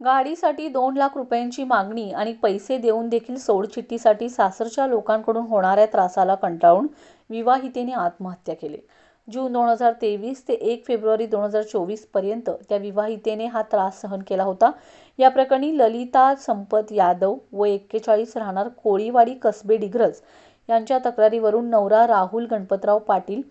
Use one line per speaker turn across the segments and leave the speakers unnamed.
गाडीसाठी दोन लाख रुपयांची मागणी आणि पैसे देऊन देखील सोडचिठ्ठीसाठी सासरच्या लोकांकडून होणाऱ्या त्रासाला कंटाळून विवाहितेने आत्महत्या केली. जून दोन हजार तेवीस ते एक फेब्रुवारी दोन हजार चोवीसपर्यंत त्या विवाहितेने हा त्रास सहन केला होता. या प्रकरणी ललिता संपत यादव व एक्केचाळीस राहणार कोळीवाडी कसबे डिग्रज यांच्या तक्रारीवरून नवरा राहुल गणपतराव पाटील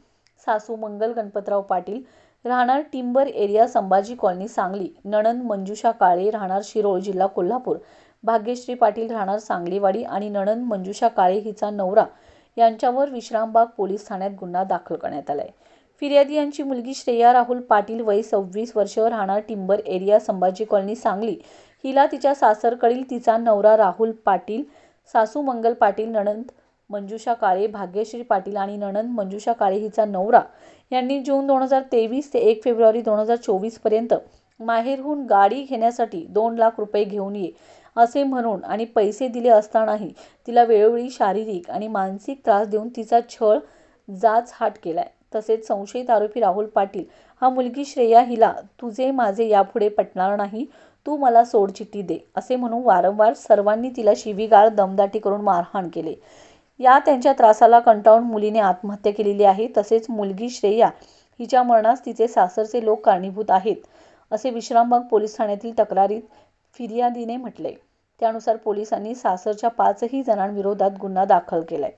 सासू मंगल गणपतराव पाटील राहणार timber area Sambhaji colony Sangli. नणंद मंजुषा काळे राहणार शिरोळ जिल्हा कोल्हापूर. भाग्यश्री पाटील राहणार सांगलीवाडी आणि नणंद मंजुषा काळे हिचा नवरा यांच्यावर विश्रामबाग पोलीस ठाण्यात गुन्हा दाखल करण्यात आलाय. फिर्यादी यांची मुलगी श्रेया राहुल पाटील वय सव्वीस वर्ष राहणार timber area Sambhaji colony Sangli. हिला तिच्या सासरकडील तिचा नवरा राहुल पाटील सासू मंगल पाटील नणंद मंजुषा काळे भाग्यश्री पाटील आणि नणंद मंजुषा काळे हिचा नवरा. यांनी जून दोन हजार तेवीस ते एक फेब्रुवारी दोन हजार चोवीसपर्यंत माहेरहून गाडी घेण्यासाठी दोन लाख रुपये घेऊन ये असे म्हणून आणि पैसे दिले असतानाही तिला वेळोवेळी शारीरिक आणि मानसिक त्रास देऊन तिचा छळ जाच हाट केलाय. तसेच संशयित आरोपी राहुल पाटील हा मुलगी श्रेया हिला तुझे माझे यापुढे पटणार नाही तू मला सोडचिठ्ठी दे असे म्हणून वारंवार सर्वांनी तिला शिवीगाळ दमदाटी करून मारहाण केले. या त्यांच्या त्रासाला कंटाळून मुलीने आत्महत्या केलेली आहे. तसेच मुलगी श्रेया हिच्या मरणास तिचे सासरचे लोक कारणीभूत आहेत असे विश्रामबाग पोलीस ठाण्यातील तक्रारीत फिर्यादीने म्हटले. त्यानुसार पोलिसांनी सासरच्या पाचही जणांविरोधात गुन्हा दाखल केलाय.